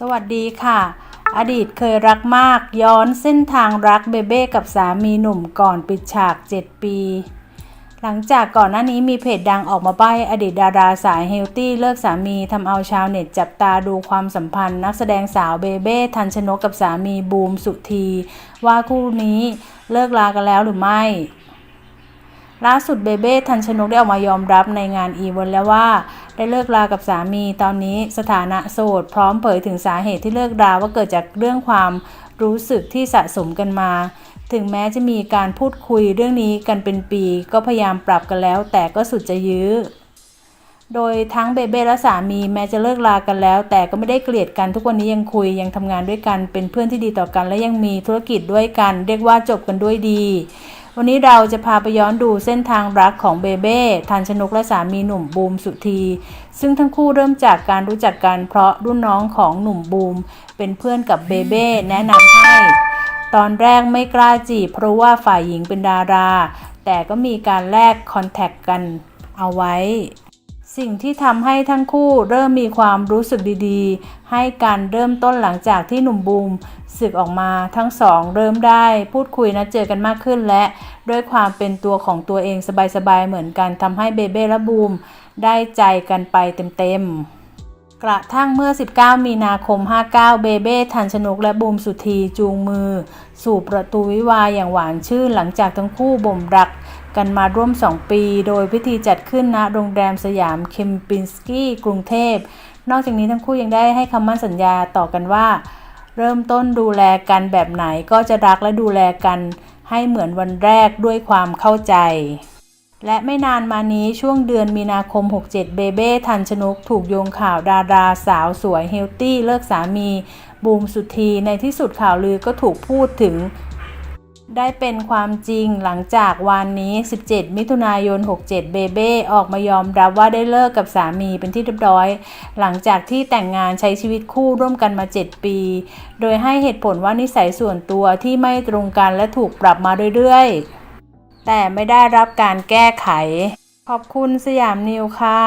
สวัสดีค่ะ อดีตเคยรักมากย้อนเส้นทางรักเบเบ้กับสามีหนุ่มก่อนปิดฉาก 7 ปี หลังจากก่อนหน้านี้มีเพจดังออกมาใบ้อดีตดาราสายเฮลตี้เลิกสามีทำเอาชาวเน็ตจับตาดูความสัมพันธ์ นักแสดงสาวเบเบ้ทันชนกกับสามีบูมสุธี ว่าคู่นี้เลิกลากันแล้วหรือไม่ล่าสุดเบเบ้ทันชนกได้ออกมายอมรับในงานอีเวนต์แล้วว่า ได้เลิกรากับสามีตอนนี้สถานะโสด พร้อมเผยถึงสาเหตุที่เลิกราว่าเกิดจากเรื่องความรู้สึกที่สะสมกันมา ถึงแม้จะมีการพูดคุยเรื่องนี้กันเป็นปี ก็พยายามปรับกันแล้ว แต่ก็สุดจะยื้อ โดยทั้งเบเบ้และสามีแม้จะเลิกลากันแล้ว แต่ก็ไม่ได้เกลียดกันทุกวันนี้ยังคุยยังทำงานด้วยกันเป็นเพื่อนที่ดีต่อกัน และยังมีธุรกิจด้วยกัน เรียกว่าจบกันด้วยดี วันนี้เราจะพาไปย้อนดูเส้นทางรักของเบเบ้ทันชนกและสามีหนุ่มบูมสุธี ซึ่งทั้งคู่เริ่มจากการรู้จักกันเพราะรุ่นน้องของหนุ่มบูม เป็นเพื่อนกับเบเบ้แนะนำให้ ตอนแรกไม่กล้าจีบเพราะว่าฝ่ายหญิงเป็นดารา แต่ก็มีการแลกคอนแทคกันเอาไว้ สิ่งที่ทำให้ทั้งคู่เริ่มมีความรู้สึกดีๆ ให้การเริ่มต้นหลังจากที่หนุ่มบูมสึกออกมาทั้งสองเริ่มได้พูดคุยนะเจอกันมากขึ้นและด้วยความเป็นตัวของตัวเองสบายๆ เหมือนกันทำให้เบเบ้และบูมได้ใจกันไปเต็มๆ กระทั่งเมื่อ 19 มีนาคม 59 เบเบ้ทันชนกและบูมสุธีจูงมือ สู่ประตูวิวาอย่างหวานชื่นหลังจากทั้งคู่บ่มรัก กันมาร่วม 2 ปี โดยพิธีจัดขึ้นณโรงแรมสยามเคมปินสกี้กรุงเทพ นอกจากนี้ทั้งคู่ยังได้ให้คำมั่นสัญญาต่อกันว่า เริ่มต้นดูแลกันแบบไหนก็จะรักและดูแลกันให้เหมือนวันแรกด้วยความเข้าใจและไม่นานมานี้ช่วงเดือนมีนาคม 67 เบเบ้ทันชนกถูกโยงข่าวดาราสาวสวยเฮลตี้เลิกสามี บูมสุธีในที่สุดข่าวลือก็ถูกพูดถึง ได้เป็นความจริงหลังจากวันนี้ 17 มิถุนายน 67 เบเบ้ออกมายอมรับว่าได้เลิกกับสามีเป็นที่เรียบร้อย หลังจากที่แต่งงานใช้ชีวิตคู่ร่วมกันมา 7 ปี โดยให้เหตุผลว่านิสัยส่วนตัวที่ไม่ตรงกันและถูกปรับมาเรื่อยๆ แต่ไม่ได้รับการแก้ไข ขอบคุณสยามนิวค่ะ